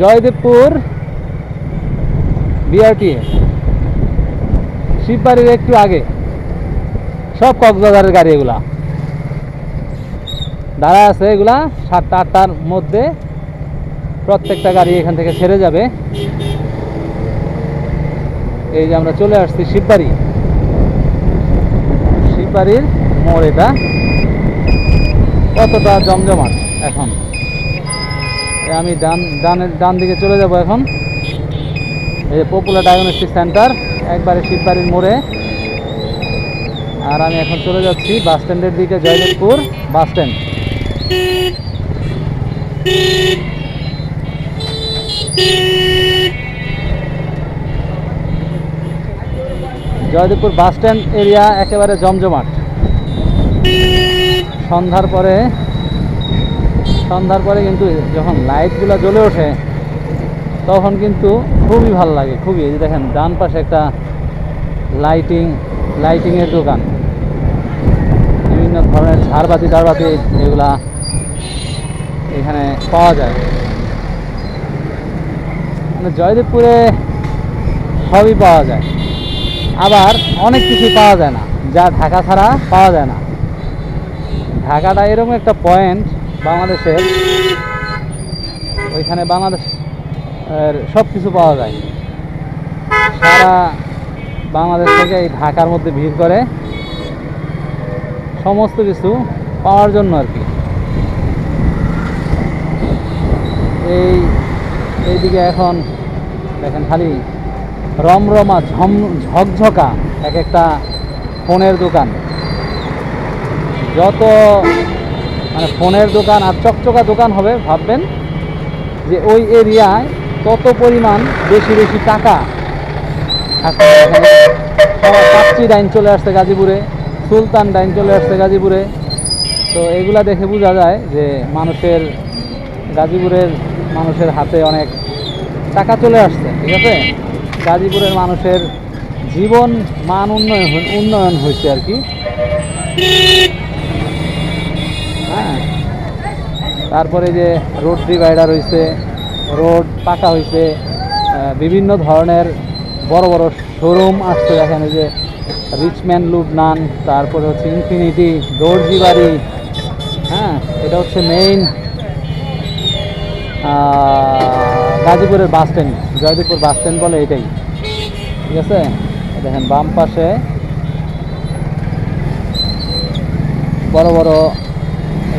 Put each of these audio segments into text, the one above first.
Joydebpur BRTA শিববাড়ির একটু আগে। সব কক্সবাজারের গাড়ি এগুলা। দাঁড়া আছে এগুলা সাতটা, আটটার মধ্যে। প্রত্যেকটা গাড়ি এখান থেকে ছেড়ে যাবে। এই যে আমরা চলে আসছি শিববাড়ি। শিববাড়ির মোড় এটা। কতটা জমজমাট এখন? আমি ডান, ডানের, ডান দিকে চলে যাব এখন। এই যে পপুলার ডায়াগনস্টিক সেন্টার, একবারে শিববাড়ির মোড়ে। আর আমি এখন চলে যাচ্ছি বাস স্ট্যান্ডের দিকে, Joydebpur bus stand. Joydebpur bus stand area একেবারে জমজমাট। সন্ধ্যার পরে সন্ধ্যার পরে কিন্তু যখন লাইটগুলো জ্বলে ওঠে, তখন কিন্তু খুবই ভালো লাগে, খুবই। এই দেখেন, ডান পাশে একটা লাইটিং লাইটিংয়ের দোকান। বিভিন্ন ধরনের ঝাড়বাতি, টাড়বাতি এগুলা এখানে পাওয়া যায়। মানে জয়দেবপুরে সবই পাওয়া যায়। আবার অনেক কিছু পাওয়া যায় না, যা ঢাকা ছাড়া পাওয়া যায় না। ঢাকাটা এরকম একটা পয়েন্ট বাংলাদেশের, ওইখানে বাংলাদেশ সব কিছু পাওয়া যায়। সারা বাংলাদেশ থেকে এই ঢাকার মধ্যে ভিড় করে সমস্ত কিছু পাওয়ার জন্য আর কি। এই, এইদিকে এখন দেখেন খালি রমরমা ঝম, ঝকঝকা এক একটা ফোনের দোকান। যত মানে ফোনের দোকান আর চকচকা দোকান হবে, ভাববেন যে ওই এরিয়ায় তত পরিমাণ বেশি বেশি টাকা পাঁচটি ডাইন চলে আসছে গাজীপুরে, সুলতান ডাইন চলে আসছে গাজীপুরে। তো এগুলা দেখে বোঝা যায় যে মানুষের, গাজীপুরের মানুষের হাতে অনেক টাকা চলে আসছে, ঠিক আছে? গাজীপুরের মানুষের জীবন মান উন্নয়ন উন্নয়ন হয়েছে আর কি। তারপরে যে রোড ডিভাইডার হয়েছে রোড পাকা হয়েছে বিভিন্ন ধরনের বড় বড় শোরুম আসছে, দেখেন যে রিচম্যান লুবনান তারপরে হচ্ছে ইনফিনিটি দর্জি বাড়ি হ্যাঁ এটা হচ্ছে মেইন গাজীপুরের bus stand Joydebpur bus stand বলে এটাই। ঠিক আছে? দেখেন বাম পাশে বড় বড়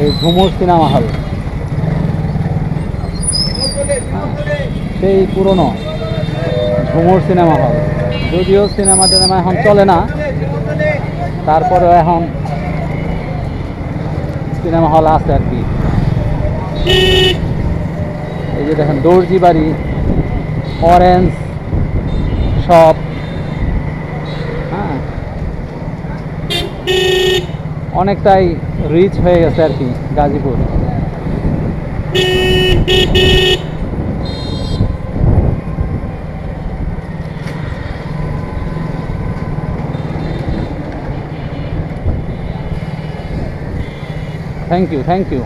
এই ঘুমুর সিনেমা হল। সেই পুরনো ঝুমুর সিনেমা হল। যদিও সিনেমা টিনেমা এখন চলে না, তারপরেও এখন সিনেমা হল আছে আর কি। এই যে দেখেন, দর্জি বাড়ি, অরেঞ্জ শপ হ্যাঁ অনেকটাই রিচ হয়ে গেছে আর কি Gazipur. Thank you thank you